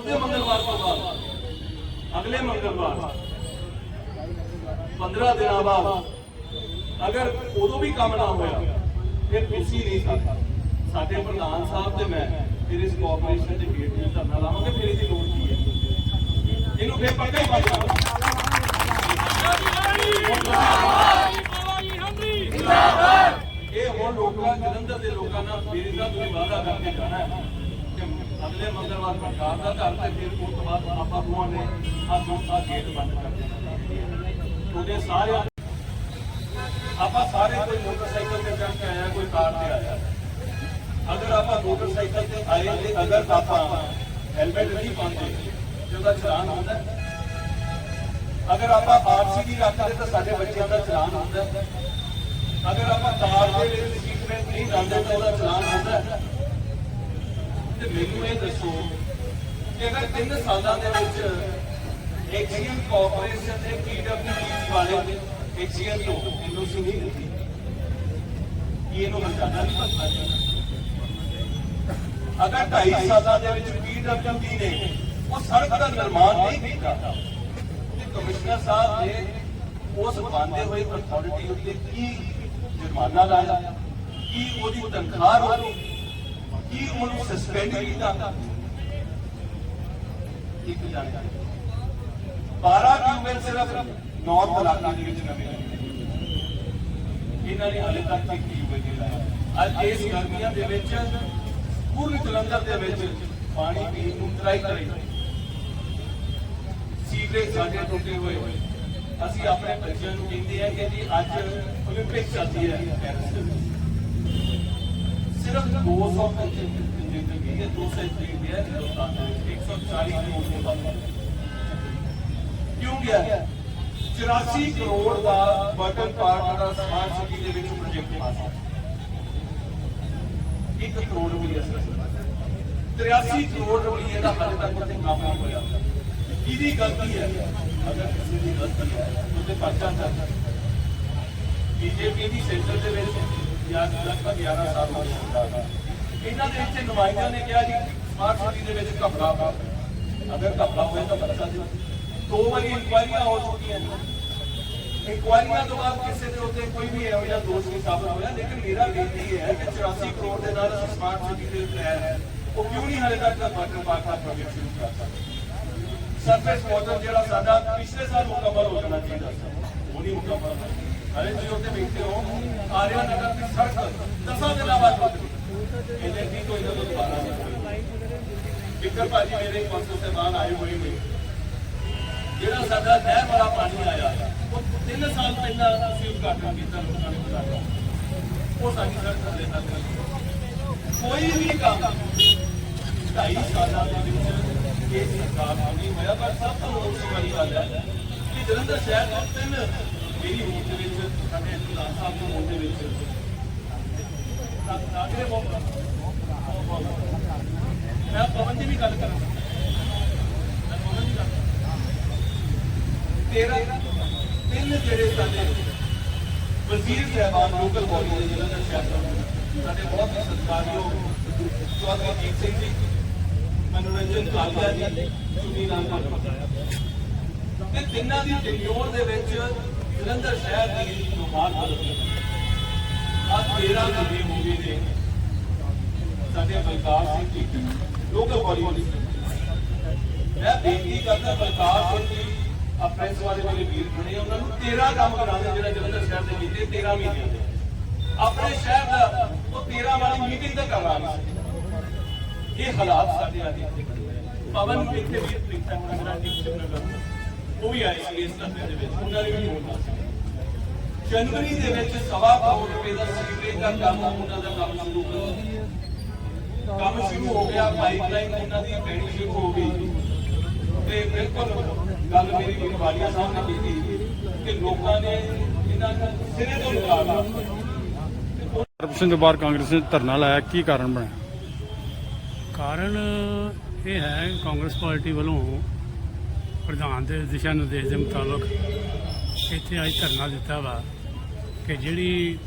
ਉਹਦੇ ਮੰਗਲਵਾਰ ਤੋਂ ਬਾਅਦ। ਅਗਲੇ ਮੰਗਲਵਾਰ। 15 ਦਿਨਾਂ ਬਾਅਦ। ਅਗਰ ਉਦੋਂ ਵੀ ਕੰਮ ਨਾ ਹੋਇਆ, ਫਿਰ ਤੁਸੀਂ ਨਹੀਂ ਸਕਦਾ ਸਾਡੇ ਪ੍ਰਧਾਨ ਸਾਹਿਬ ਤੇ ਮੈਂ ਫਿਰ ਇਸ ਕੋਆਪਰੇਸ਼ਨ ਦੇ ਗੇਟ ਤੇ ਧਰਨਾ ਲਾਵਾਂਗੇ, ਫਿਰ ਇਹਦੀ ਲੋੜ ਕੀ ਹੈ। ਇਹਨੂੰ ਫਿਰ ਪੱਕਾ ਹੀ ਬੰਦ ਇਹ ਹੁਣ ਲੋਕਾਂ, ਜਲੰਧਰ ਦੇ ਲੋਕਾਂ ਨਾਲ ਮੇਰੀ ਦਾ ਤੁਸੀਂ ਵਾਅਦਾ ਕਰਕੇ ਜਾਣਾ ਹੈ। ਅਗਲੇ ਮੰਗਲਵਾਰ ਪ੍ਰਕਾਰ ਦਾ ਘਰ ਤੇ ਫਿਰ ਉਸ ਤੋਂ ਬਾਅਦ ਆਪਾਂ ਦੋਵਾਂ ਨੇ ਆ ਦੋ ਗੇਟ ਬੰਦ ਕਰ ਦੇਣਾ ਉਹਦੇ ਸਾਰੇ ਆਪਾਂ ਸਾਰੇ ਕੋਈ ਮੋਟਰਸਾਈਕਲ ਤੇ ਚੜ੍ਹ ਕੇ ਆਇਆ, ਕੋਈ ਕਾਰ ਤੇ ਆਇਆ। ਅਗਰ ਆਪਾਂ ਮੋਟਰਸਾਈਕਲ ਤੇ ਆਏ ਤੇ ਅਗਰ ਆਪਾਂ ਹੈਲਮਟ ਨਹੀਂ ਪਾਉਂਦੇ, ਤੇ ਉਹਦਾ ਚਲਾਨ ਹੁੰਦਾ ਅਗਰ ਆਪਾਂ ਆਰਸੀ ਦੀ ਰੱਖਦੇ ਤਾਂ ਸਾਡੇ ਬੱਚਿਆਂ ਦਾ ਚਲਾਨ ਹੁੰਦਾ ਅਗਰ ਆਪਾਂ ਕਾਰ ਦੇ ਵਿੱਚ ਸੀਟ ਬੈਲਟ ਨਹੀਂ ਲਾਉਂਦੇ ਤਾਂ ਉਹਦਾ ਚਲਾਨ ਹੁੰਦਾ ਤੇ ਮੈਨੂੰ ਇਹ ਦੱਸੋ ਕਿ ਅਗਰ 3 ਸਾਲਾਂ ਦੇ ਵਿੱਚ ਐਕਸੀਅਨ ਕਾਰਪੋਰੇਸ਼ਨ ਨੇ ਪੀਡਬਲਯੂ ਵਾਲੇ ਐਕਸੀਅਨ ਤੋਂ ਐਨਓਸੀ ਨਹੀਂ ਦਿੱਤੀ ਕੀ ਇਹਨੂੰ ਹਟਾਉਣਾ ਨਹੀਂ ਪੜਦਾ ਅਗਰ 2.5 ਸਾਲਾਂ ਦੇ ਵਿੱਚ ਪੀਡਬਲਯੂ ਨੇ ਉਹ ਸੜਕ ਦਾ ਨਿਰਮਾਣ ਨਹੀਂ ਕੀਤਾ, ਤੇ ਕਮਿਸ਼ਨਰ ਸਾਹਿਬ ਨੇ ਉਸ ਬੰਦੇ ਹੋਏ ਅਥਾਰਟੀ ਉੱਤੇ ਕੀ ਜੁਰਮਾਨਾ ਲਾਇਆ? ਕੀ ਉਹਦੀ ਤਨਖਾਹ ਰੋਕੀ? ਕੀ ਉਹਨੂੰ ਸਸਪੈਂਡ ਕੀਤਾ ਇੱਕ ਜਾਣਕਾਰੀ 12 ਕਿਊਬਲ ਸਿਰਫ ਨਾਰਥ ਇਲਾਕੇ ਦੇ ਵਿੱਚ ਨਵੇਂ ਲੱਗੇ। ਇਹਨਾਂ ਨੇ ਹਾਲੇ ਤੱਕ ਇੱਕ ਕਿਊਬਲ ਨਹੀਂ ਲਾਇਆ ਅੱਜ ਇਸ ਗਰਮੀਆਂ ਦੇ ਵਿੱਚ ਪੂਰੀ ਜਲੰਧਰ ਦੇ ਵਿੱਚ ਪਾਣੀ ਪੀਣ ਨੂੰ ਟਰਾਈ ਕਰੇ ਸੀਵਰੇਜ ਸਾਡੇ ਟੁੱਟੇ ਹੋਏ ਅਸੀਂ ਆਪਣੇ ਬੱਚਿਆਂ ਨੂੰ ਕਹਿੰਦੇ ਆ ਕਿ ਜੀ ਅੱਜ 올림픽 ਚੱਲਦੀ ਹੈ ਪੈਰਿਸ ਦੇ ਵਿੱਚ ਸਿਰਫ 200 ਜ਼ਿੰਦਗੀ ਹੈ 200 ਇੰਡੀਆ ਹੈ ਹਿੰਦੁਸਤਾਨ ਦੇ ਵਿੱਚ 140 ਕਰੋੜ ਦੇ ਬਾਅਦ ਕਿਉਂ ਗਿਆ 84 ਕਰੋੜ ਦਾ ਬਟਨ ਪਾਰਟ ਦਾ ਸਮਾਰਟ ਸਿਟੀ ਦੇ ਵਿੱਚ ਪ੍ਰੋਜੈਕਟ ਪਾਸ ਹੈ 1 ਕਰੋੜ ਰੁਪਏ ਅਸਰ 83 ਕਰੋੜ ਰੁਪਏ ਦਾ ਹਾਲੇ ਤੱਕ ਉੱਥੇ ਕੰਮ ਨਹੀਂ ਹੋਇਆ ਕਿਹਦੀ ਗਲਤੀ ਹੈ ਅਗਰ ਕਿਸੇ ਦੀ ਗਲਤੀ ਹੈ ਉਹਦੇ ਪਰਚਾ ਦਰਜ ਬੀਜੇਪੀ ਦੀ ਸੈਂਟਰ ਦੇ ਵਿੱਚ ਜਾਂ ਲਗਭਗ 11 ਸਾਲ ਹੋ ਗਏ ਇਹਨਾਂ ਦੇ ਵਿੱਚ ਨੁਮਾਇੰਦਿਆਂ ਨੇ ਕਿਹਾ ਜੀ ਸਮਾਰਟ ਸਿਟੀ ਦੇ ਵਿੱਚ ਘਪਲਾ ਹੋਇਆ। ਅਗਰ ਘਪਲਾ ਹੋਇਆ ਤਾਂ ਪਤਾ ਦਿਓ ਦੋ ਵਾਰੀ ਇਨਕੁਆਇਰੀਆਂ ਹੋ ਚੁੱਕੀਆਂ ਨੇ। ਇਨਕੁਆਇਰੀਆਂ ਤੋਂ ਬਾਅਦ ਕਿਸੇ ਦੇ ਉੱਤੇ ਕੋਈ ਵੀ ਇਹੋ ਜਿਹਾ ਦੋਸ਼ ਨਹੀਂ ਸਾਬਤ ਹੋਇਆ, ਲੇਕਿਨ ਮੇਰਾ ਬੇਨਤੀ ਹੈ ਕਿ 84 ਕਰੋੜ ਦੇ ਨਾਲ ਅਸੀਂ ਸਮਾਰਟ ਸਿਟੀ ਦੇ ਪਲਾਨ ਉਹ ਕਿਉਂ ਨਹੀਂ ਹਾਲੇ ਤੱਕ ਵਾਟਰ ਪਾਰਕ ਦਾ ਪ੍ਰੋਜੈਕਟ ਸ਼ੁਰੂ ਕਰ ਸਕਦੇ ਸਰਫੇਸ ਵਾਟਰ ਜਿਹੜਾ ਸਾਡਾ ਪਿਛਲੇ ਸਾਲ ਮੁਕੰਮਲ ਹੋ ਜਾਣਾ ਚਾਹੀਦਾ ਸੀ। ਉਹ ਨਹੀਂ ਮੁਕੰਮਲ ਹੋਇਆ। ਹਲੇ ਤੁਸੀਂ ਉੱਥੇ ਬੈਠੇ ਹੋ। ਆਰਿਆ ਨਗਰ ਦੀ ਸੜਕ, ਦਸਾਂ ਦਿਨਾਂ ਬਾਅਦ ਟੁੱਟ ਇਹਦੇ ਵੀ ਕੋਈ ਨਾ ਦੁਬਾਰਾ ਵਿਕਰ ਭਾਜੀ ਮੇਰੇ ਪੰਸੋਂ ਤੇ ਆਏ ਹੋਏ ਨੇ। ਜਿਹੜਾ ਸਾਡਾ ਨਹਿਰ ਵਾਲਾ ਪਾਣੀ ਆਇਆ, ਉਹ 3 ਸਾਲ ਪਹਿਲਾਂ ਅਸੀਂ ਉਦਘਾਟਨ ਕੀਤਾ, ਲੋਕਾਂ ਨੇ ਬੁਲਾਇਆ ਉਹ ਸਾਡੀ ਸੜਕ ਥੱਲੇ ਤੱਕ ਕੋਈ ਵੀ ਕੰਮ ਢਾਈ ਸਾਲਾਂ ਦੇ ਵਿੱਚ ਇਹ ਸਰਕਾਰ ਨਹੀਂ ਹੋਇਆ ਪਰ ਸਭ ਤੋਂ ਮੁੱਖ ਗੱਲ ਹੈ ਕਿ ਜਲੰਧਰ ਸ਼ਹਿਰ ਤੋਂ ਤਿੰਨ ਮੇਰੀ ਵੋਟ ਦੇ ਵਿੱਚ ਸਾਡੇ ਪ੍ਰਧਾਨ ਸਾਹਿਬ ਦੀ ਵੋਟ ਦੇ ਵਿੱਚ ਨਾਗਰੇ ਮੈਂ ਪਵਨ ਦੀ ਵੀ ਗੱਲ ਕਰਾਂ। ਮੈਂ ਪਵਨ ਦੀ ਗੱਲ ਤੇਰਾ ਤਿੰਨ ਜਿਹੜੇ ਸਾਡੇ ਵਜ਼ੀਰ ਸਾਹਿਬਾਨ ਲੋਕਲ ਬੋਡੀ ਦੇ ਜਲੰਧਰ ਸ਼ਹਿਰ ਤੋਂ ਸਾਡੇ ਬਹੁਤ ਹੀ ਸਤਿਕਾਰਯੋਗ ਚੌਧਰੀ ਜੀਤ ਸਿੰਘ ਜੀ, ਮਨੋਰੰਜਨ ਕਾਲੀਆ ਜੀ ਸੁਨੀ ਨਾਮ ਤੇ ਤਿੰਨਾਂ ਦੀ ਟੈਨਿਓਰ ਦੇ ਵਿੱਚ ਜਲੰਧਰ ਸ਼ਹਿਰ ਦੀ ਨੁਮਾਰ ਬਦਲ ਆ 13 ਮਹੀਨੇ ਹੋ ਗਏ ਨੇ ਸਾਡੇ ਬਲਕਾਰ ਸਿੰਘ ਜੀ ਲੋਕਲ ਬੋਡੀ ਮੈਂ ਬੇਨਤੀ ਕਰਦਾ ਬਲਕਾਰ ਸਿੰਘ ਜੀ ਆ ਪ੍ਰੈਸ ਵਾਲੇ ਮੇਰੇ ਵੀਰ ਖੜੇ ਉਹਨਾਂ ਨੂੰ 13 ਕੰਮ ਕਰਾਉਂਦੇ ਜਿਹੜਾ ਜਲੰਧਰ ਸ਼ਹਿਰ ਦੇ ਕੀਤੇ 13 ਮਹੀਨਿਆਂ ਦੇ। ਆਪਣੇ ਸ਼ਹਿਰ ਦਾ ਉਹ 13 ਵਾਲੀ ਮੀਟਿੰਗ ਤਾਂ ਕਰਵਾ ਨਹੀਂ ਇਹ ਹਾਲਾਤ ਸਾਡੇ ਆ। ਗਏ ਪਵਨ ਇੱਥੇ ਵੀ ਪ੍ਰੀਖਿਆ ਮੇਰਾ ਟੀਚਰ ਨਗਰ ਉਹ ਵੀ ਆਏ ਸੀ ਇਸ ਧਰਨੇ ਦੇ ਵਿੱਚ ਉਹਨਾਂ ਨੇ ਵੀ ਹੋਣਾ ਸੀ। ਜਨਵਰੀ ਦੇ ਵਿੱਚ ਸਵਾ ਕਰੋੜ ਰੁਪਏ ਦਾ ਸੀਵਰੇਜ ਦਾ ਕੰਮ ਉਹਨਾਂ ਦਾ ਕੰਮ ਸ਼ੁਰੂ ਕਰੋ। ਕੰਮ ਸ਼ੁਰੂ ਹੋ ਗਿਆ ਪਾਈਪਲਾਈਨ ਉਹਨਾਂ ਦੀ ਪੈਣੀ ਸ਼ੁਰੂ ਹੋ ਗਈ। ਤੇ ਬਿਲਕੁਲ ਗੱਲ ਮੇਰੀ ਵਿਖਵਾਲੀਆ ਸਾਹਿਬ ਨੇ ਕੀਤੀ ਕਿ ਲੋਕਾਂ ਨੇ ਇਹਨਾਂ ਨੂੰ ਸਿਰੇ ਤੋਂ ਨਿਕਾਲਣਾ। ਕਰਪਸ਼ਨ ਦੇ ਬਾਹਰ ਕਾਂਗਰਸ ਨੇ ਧਰਨਾ ਲਾਇਆ ਕੀ ਕਾਰਨ ਬਣਿਆ? ਕਾਰਨ ਇਹ ਹੈ ਕਾਂਗਰਸ ਪਾਰਟੀ ਵੱਲੋਂ ਪ੍ਰਧਾਨ ਦੇ ਦਿਸ਼ਾ ਨਿਰਦੇਸ਼ ਦੇ ਮੁਤਾਬਕ ਇੱਥੇ ਅੱਜ ਧਰਨਾ ਦਿੱਤਾ ਵਾ ਕਿ ਜਿਹੜੀ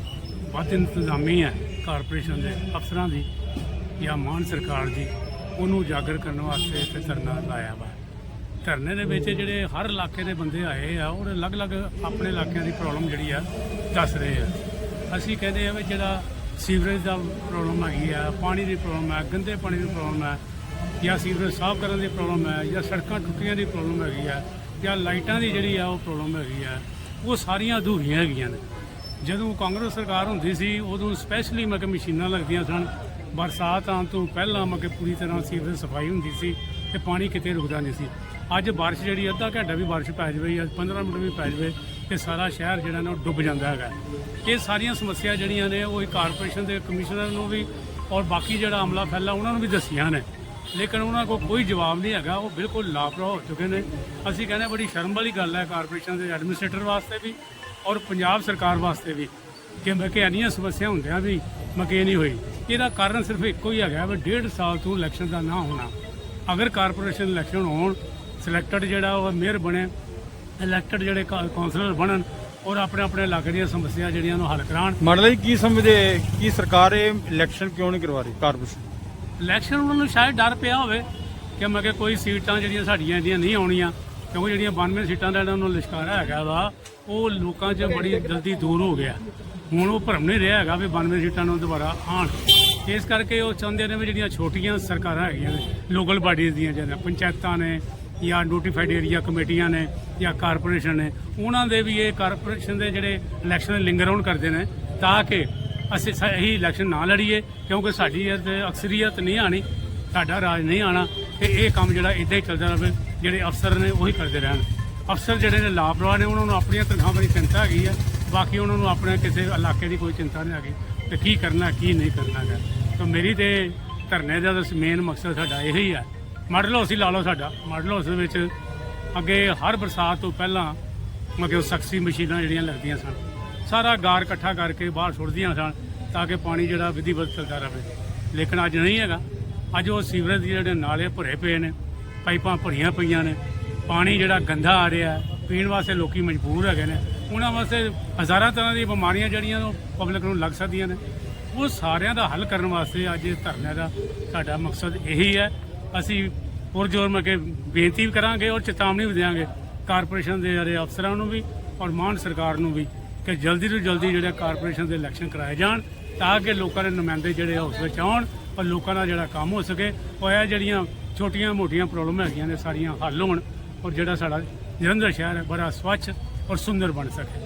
ਵੱਧ ਇੰਤਜ਼ਾਮੀ ਹੈ ਕਾਰਪੋਰੇਸ਼ਨ ਦੇ ਅਫਸਰਾਂ ਦੀ ਜਾਂ ਮਾਨ ਸਰਕਾਰ ਦੀ, ਉਹਨੂੰ ਉਜਾਗਰ ਕਰਨ ਵਾਸਤੇ ਇੱਥੇ ਧਰਨਾ ਲਾਇਆ ਵਾ। ਧਰਨੇ ਦੇ ਵਿੱਚ ਜਿਹੜੇ ਹਰ ਇਲਾਕੇ ਦੇ ਬੰਦੇ ਆਏ ਆ, ਉਹ ਅਲੱਗ-ਅਲੱਗ ਆਪਣੇ ਇਲਾਕਿਆਂ ਦੀ ਪ੍ਰੋਬਲਮ ਜਿਹੜੀ ਆ ਦੱਸ ਰਹੇ ਆ। ਅਸੀਂ ਕਹਿੰਦੇ ਆ ਵੀ ਜਿਹੜਾ ਸੀਵਰੇਜ ਦਾ ਪ੍ਰੋਬਲਮ ਹੈਗੀ ਆ, ਪਾਣੀ ਦੀ ਪ੍ਰੋਬਲਮ ਹੈ, ਗੰਦੇ ਪਾਣੀ ਦੀ ਪ੍ਰੋਬਲਮ ਹੈ ਜਾਂ ਸੀਵਰੇਜ ਸਾਫ਼ ਕਰਨ ਦੀ ਪ੍ਰੋਬਲਮ ਹੈ ਜਾਂ ਸੜਕਾਂ ਟੁੱਟੀਆਂ ਦੀ ਪ੍ਰੋਬਲਮ ਹੈਗੀ ਹੈ ਜਾਂ ਲਾਈਟਾਂ ਦੀ ਜਿਹੜੀ ਆ ਉਹ ਪ੍ਰੋਬਲਮ ਹੈਗੀ ਹੈ, ਉਹ ਸਾਰੀਆਂ ਅਧੂਰੀਆਂ ਹੈਗੀਆਂ ਨੇ। ਜਦੋਂ ਕਾਂਗਰਸ ਸਰਕਾਰ ਹੁੰਦੀ ਸੀ, ਉਦੋਂ ਸਪੈਸ਼ਲੀ ਮੈਂ ਕਿ ਮਸ਼ੀਨਾਂ ਲੱਗਦੀਆਂ ਸਨ। ਬਰਸਾਤ ਆਉਣ ਤੋਂ ਪਹਿਲਾਂ ਮੈਂ ਕਿ ਪੂਰੀ ਤਰ੍ਹਾਂ ਸੀਵਰੇਜ ਸਫ਼ਾਈ ਹੁੰਦੀ ਸੀ ਤੇ ਪਾਣੀ ਕਿਤੇ ਰੁਕਦਾ ਨਹੀਂ ਸੀ। ਅੱਜ ਬਾਰਿਸ਼ ਜਿਹੜੀ ਅੱਧਾ ਘੰਟਾ ਵੀ ਬਾਰਿਸ਼ ਪੈ ਜਾਵੇ ਜਾਂ 15 ਮਿੰਟ ਵੀ ਪੈ ਜਾਵੇ ਤੇ ਸਾਰਾ ਸ਼ਹਿਰ ਜਿਹੜਾ ਨਾ ਉਹ ਡੁੱਬ ਜਾਂਦਾ ਹੈਗਾ। ਇਹ ਸਾਰੀਆਂ ਸਮੱਸਿਆ ਜਿਹੜੀਆਂ ਨੇ, ਉਹ ਕਾਰਪੋਰੇਸ਼ਨ ਦੇ ਕਮਿਸ਼ਨਰ ਨੂੰ ਵੀ ਔਰ ਬਾਕੀ ਜਿਹੜਾ ਅਮਲਾ ਫੈਲਾ, ਉਹਨਾਂ ਨੂੰ ਵੀ ਦੱਸੀਆਂ ਨੇ। ਲੇਕਿਨ ਉਹਨਾਂ ਕੋਲ ਕੋਈ ਜਵਾਬ ਨਹੀਂ ਹੈਗਾ, ਉਹ ਬਿਲਕੁਲ ਲਾਪਰਵਾਹ ਹੋ ਚੁੱਕੇ ਨੇ। ਅਸੀਂ ਕਹਿੰਦੇ ਹਾਂ ਬੜੀ ਸ਼ਰਮ ਵਾਲੀ ਗੱਲ ਹੈ ਕਾਰਪੋਰੇਸ਼ਨ ਦੇ ਐਡਮਿਨਿਸਟ੍ਰੇਟਰ ਵਾਸਤੇ ਵੀ ਔਰ ਪੰਜਾਬ ਸਰਕਾਰ ਵਾਸਤੇ ਵੀ ਕਿ ਮਕੇ ਇੰਨੀਆਂ ਸਮੱਸਿਆ ਹੁੰਦਿਆਂ ਵੀ ਮਕੇ ਨਹੀਂ ਹੋਈ। ਇਹਦਾ ਕਾਰਨ ਸਿਰਫ ਇੱਕੋ ਹੀ ਹੈਗਾ ਵੀ ਡੇਢ ਸਾਲ ਤੋਂ ਇਲੈਕਸ਼ਨ ਦਾ ਨਾ ਹੋਣਾ। ਅਗਰ ਕਾਰਪੋਰੇਸ਼ਨ ਇਲੈਕਸ਼ਨ ਹੋਣ ਸਿਲੈਕਟਡ ਜਿਹੜਾ ਉਹ ਮੇਅਰ ਬਣੇ ਇਲੈਕਟਡ ਜਿਹੜੇ ਕਾ- ਕਾਉਂਸਲਰ ਬਣਨ ਔਰ ਆਪਣੇ ਆਪਣੇ ਇਲਾਕੇ ਦੀਆਂ ਸਮੱਸਿਆ ਜਿਹੜੀਆਂ ਨੂੰ ਹੱਲ ਕਰਾਉਣ। ਮਾਡਲ ਜੀ, ਕੀ ਸਮਝਦੇ, ਕੀ ਸਰਕਾਰ ਇਹ ਇਲੈਕਸ਼ਨ ਕਿਉਂ ਨਹੀਂ ਕਰਵਾ ਰਹੀ ਕਾਰਪੋਰੇਸ਼ਨ ਇਲੈਕਸ਼ਨ ਉਹਨਾਂ ਨੂੰ ਸ਼ਾਇਦ ਡਰ ਪਿਆ ਹੋਵੇ ਕਿ ਮੈਂ ਕਿ ਕੋਈ ਸੀਟਾਂ ਜਿਹੜੀਆਂ ਸਾਡੀਆਂ ਇਹਦੀਆਂ ਨਹੀਂ ਆਉਣੀਆਂ, ਕਿਉਂਕਿ ਜਿਹੜੀਆਂ 92 ਸੀਟਾਂ ਦਾ ਇਹਨਾਂ ਨੂੰ ਲਿਸ਼ਕਾਰਾ ਹੈਗਾ ਵਾ, ਉਹ ਲੋਕਾਂ 'ਚ ਬੜੀ ਜਲਦੀ ਦੂਰ ਹੋ ਗਿਆ। ਹੁਣ ਉਹ ਭਰਮ ਨਹੀਂ ਰਿਹਾ ਹੈਗਾ ਵੀ 92 ਸੀਟਾਂ ਨੂੰ ਦੁਬਾਰਾ ਆਣ ਇਸ ਕਰਕੇ ਉਹ ਚਾਹੁੰਦੇ ਨੇ ਵੀ ਜਿਹੜੀਆਂ ਛੋਟੀਆਂ ਸਰਕਾਰਾਂ ਹੈਗੀਆਂ ਨੇ, ਲੋਕਲ ਬਾਡੀਜ਼ ਦੀਆਂ ਜਿਹੜੀਆਂ ਪੰਚਾਇਤਾਂ ਨੇ ਜਾਂ ਨੋਟੀਫਾਈਡ ਏਰੀਆ ਕਮੇਟੀਆਂ ਨੇ ਜਾਂ ਕਾਰਪੋਰੇਸ਼ਨ ਨੇ, ਉਹਨਾਂ ਦੇ ਵੀ ਇਹ ਕਾਰਪੋਰੇਸ਼ਨ ਦੇ ਜਿਹੜੇ ਇਲੈਕਸ਼ਨ ਲਿੰਗਰ ਆਉਣ ਕਰਦੇ ਨੇ, ਤਾਂ ਕਿ ਅਸੀਂ ਸਹੀ ਇਲੈਕਸ਼ਨ ਨਾ ਲੜੀਏ, ਕਿਉਂਕਿ ਸਾਡੀ ਅਕਸਰੀਅਤ ਨਹੀਂ ਆਣੀ ਸਾਡਾ ਰਾਜ ਨਹੀਂ ਆਣਾ ਤੇ ਇਹ ਕੰਮ ਜਿਹੜਾ ਇਦਾਂ ਹੀ ਚੱਲਦਾ ਰਹੇ, ਜਿਹੜੇ ਅਫਸਰ ਨੇ ਉਹੀ ਕਰਦੇ ਰਹਿਣ। ਅਫਸਰ ਜਿਹੜੇ ਨੇ ਲਾਪਰਵਾਹ ਨੇ, ਉਹਨਾਂ ਨੂੰ ਆਪਣੀਆਂ ਤਨਖਾਹਾਂ ਦੀ ਚਿੰਤਾ ਹੈਗੀ ਹੈ ਬਾਕੀ ਉਹਨਾਂ ਨੂੰ ਆਪਣੇ ਕਿਸੇ ਇਲਾਕੇ ਦੀ ਕੋਈ ਚਿੰਤਾ ਨਹੀਂ ਹੈਗੀ, ਤੇ ਕੀ ਕਰਨਾ, ਕੀ ਨਹੀਂ ਕਰਨਾ ਹੈ ਤਾਂ ਮੇਰੀ ਤੇ ਧਰਨੇ ਦਾ ਮੇਨ ਮਕਸਦ ਸਾਡਾ ਇਹੀ ਹੈ ਮਾਡਲ ਹਾਊਸ ਹੀ ਲਾ ਲਓ ਸਾਡਾ। ਮਾਡਲ ਹਾਊਸ ਦੇ ਵਿੱਚ ਅੱਗੇ ਹਰ ਬਰਸਾਤ ਤੋਂ ਪਹਿਲਾਂ ਮਗੇ ਸਖਸੀ ਮਸ਼ੀਨਾਂ ਜਿਹੜੀਆਂ ਲੱਗਦੀਆਂ ਸਨ। ਸਾਰਾ ਗਾਰ ਇਕੱਠਾ ਕਰਕੇ ਬਾਹਰ ਸੁੱਟਦੀਆਂ ਸਨ ਤਾਂ ਕਿ ਪਾਣੀ ਜਿਹੜਾ ਵਿਧੀਵਤ ਚੱਲਦਾ ਰਹੇ। ਲੇਕਿਨ ਅੱਜ ਨਹੀਂ ਹੈਗਾ। ਅੱਜ ਉਹ ਸੀਵਰੇਜ ਦੇ ਜਿਹੜੇ ਨਾਲੇ ਭਰੇ ਪਏ ਨੇ, ਪਾਈਪਾਂ ਭਰੀਆਂ ਪਈਆਂ ਨੇ, ਪਾਣੀ ਜਿਹੜਾ ਗੰਦਾ ਆ ਰਿਹਾ ਪੀਣ ਵਾਸਤੇ ਲੋਕੀ ਮਜਬੂਰ ਹੈਗੇ ਨੇ। ਉਹਨਾਂ ਵਾਸਤੇ ਹਜ਼ਾਰਾਂ ਤਰ੍ਹਾਂ ਦੀਆਂ ਬਿਮਾਰੀਆਂ ਜਿਹੜੀਆਂ ਉਹ ਪਬਲਿਕ ਨੂੰ ਲੱਗ ਸਕਦੀਆਂ ਨੇ। ਉਹ ਸਾਰਿਆਂ ਦਾ ਹੱਲ ਕਰਨ ਵਾਸਤੇ ਅੱਜ ਇਸ ਧਰਨੇ ਦਾ ਸਾਡਾ ਮਕਸਦ ਇਹੀ ਹੈ। ਅਸੀਂ ਪੁਰਜੋਰ ਮੈਂ ਬੇਨਤੀ ਵੀ ਕਰਾਂਗੇ ਔਰ ਚੇਤਾਵਨੀ ਵੀ ਦੇਵਾਂਗੇ ਕਾਰਪੋਰੇਸ਼ਨ ਦੇ ਜਿਹੜੇ ਅਫਸਰਾਂ ਨੂੰ ਵੀ ਔਰ ਮਾਨ ਸਰਕਾਰ ਨੂੰ ਵੀ ਕਿ ਜਲਦੀ ਤੋਂ ਜਲਦੀ ਜਿਹੜੇ ਕਾਰਪੋਰੇਸ਼ਨ ਦੇ ਇਲੈਕਸ਼ਨ ਕਰਾਏ ਜਾਣ, ਤਾਂ ਕਿ ਲੋਕਾਂ ਦੇ ਨੁਮਾਇੰਦੇ ਜਿਹੜੇ ਹਾਊਸ ਵਿੱਚ ਆਉਣ, ਔਰ ਲੋਕਾਂ ਦਾ ਜਿਹੜਾ ਕੰਮ ਹੋ ਸਕੇ। ਉਹ ਇਹ ਜਿਹੜੀਆਂ ਛੋਟੀਆਂ ਮੋਟੀਆਂ ਪ੍ਰੋਬਲਮ ਹੈਗੀਆਂ ਨੇ, ਸਾਰੀਆਂ ਹੱਲ ਹੋਣ, ਔਰ ਜਿਹੜਾ ਸਾਡਾ ਜਲੰਧਰ ਸ਼ਹਿਰ ਹੈ, ਬੜਾ ਸਵੱਛ ਔਰ ਸੁੰਦਰ ਬਣ ਸਕੇ।